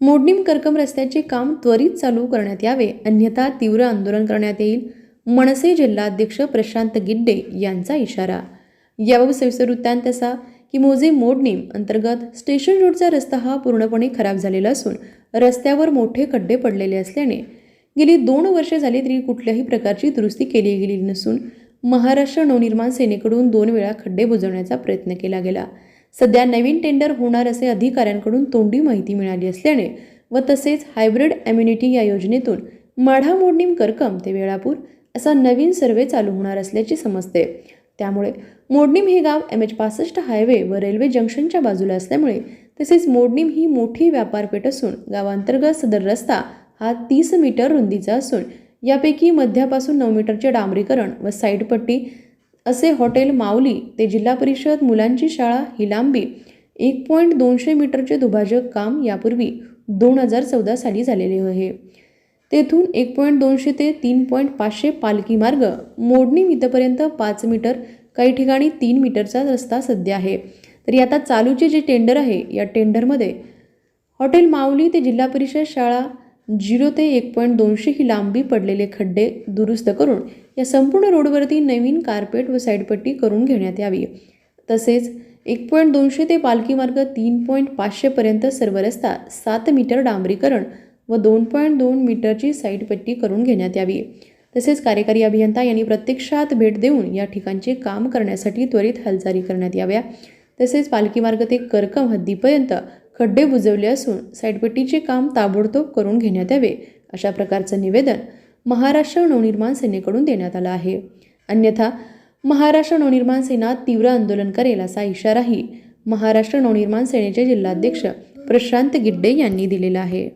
मोडणीम करकम रस्त्याचे काम त्वरित चालू करण्यात यावे. अन्यथा तीव्र आंदोलन करण्यात येईल. मनसे जिल्हाध्यक्ष प्रशांत गिड्डे यांचा इशारा. याबाबत सविस्तर वृत्तांत असा की मोजे मोडणीम अंतर्गत स्टेशन रोडचा रस्ता हा पूर्णपणे खराब झालेला असून रस्त्यावर मोठे खड्डे पडलेले असल्याने गेली दोन वर्षे झाली तरी कुठल्याही प्रकारची दुरुस्ती केली गेली नसून महाराष्ट्र नवनिर्माण सेनेकडून दोन वेळा खड्डे बुजवण्याचा प्रयत्न केला गेला. सध्या नवीन टेंडर होणार असे अधिकाऱ्यांकडून तोंडी माहिती मिळाली असल्याने व तसेच हायब्रिड ॲम्युनिटी या योजनेतून माढा मोडणीम करकम ते वेळापूर असा नवीन सर्वे चालू होणार असल्याचे समजते. त्यामुळे मोडणीम हे गाव एम एच पासष्ट हायवे व रेल्वे जंक्शनच्या बाजूला असल्यामुळे तसेच मोडणीम ही मोठी व्यापारपेठ असून गावांतर्गत सदर रस्ता हा तीस मीटर रुंदीचा असून यापैकी मध्यापासून नऊ मीटरचे डांबरीकरण व साईडपट्टी असे हॉटेल माऊली ते जिल्हा परिषद मुलांची शाळा ही लांबी एक पॉईंट दोनशे मीटरचे दुभाजक काम यापूर्वी दोन हजार चौदा साली झालेले आहे. तेथून एक पॉईंट दोनशे ते तीन पॉईंट पाचशे पालखी मार्ग मोडणी इथपर्यंत पाच मीटर काही ठिकाणी तीन मीटरचा रस्ता सध्या आहे. तरी आता चालूचे जे टेंडर आहे या टेंडरमध्ये हॉटेल माऊली ते जिल्हा परिषद शाळा झिरो ते एक पॉईंट दोनशे ही लांबी पडलेले खड्डे दुरुस्त करून या संपूर्ण रोडवरती नवीन कार्पेट व साईडपट्टी करून घेण्यात यावी. तसेच एक पॉईंट दोनशे ते पालखी मार्ग तीन पॉईंट पाचशेपर्यंत सर्व रस्ता सात मीटर डांबरीकरण व दोन पॉईंट दोन मीटरची साईडपट्टी करून घेण्यात यावी. तसेच कार्यकारी अभियंता यांनी प्रत्यक्षात भेट देऊन या ठिकाणचे काम करण्यासाठी त्वरित हालचाली करण्यात याव्या. तसेच पालखी मार्ग ते करकम हद्दीपर्यंत खड्डे बुजवले असून साईडपट्टीचे काम ताबडतोब करून घेण्यात यावे अशा प्रकारचं निवेदन महाराष्ट्र नवनिर्माण सेनेकडून देण्यात आलं आहे. अन्यथा महाराष्ट्र नवनिर्माण सेना तीव्र आंदोलन करेल असा इशाराही महाराष्ट्र नवनिर्माण सेनेचे जिल्हाध्यक्ष प्रशांत गिड्डे यांनी दिलेला आहे.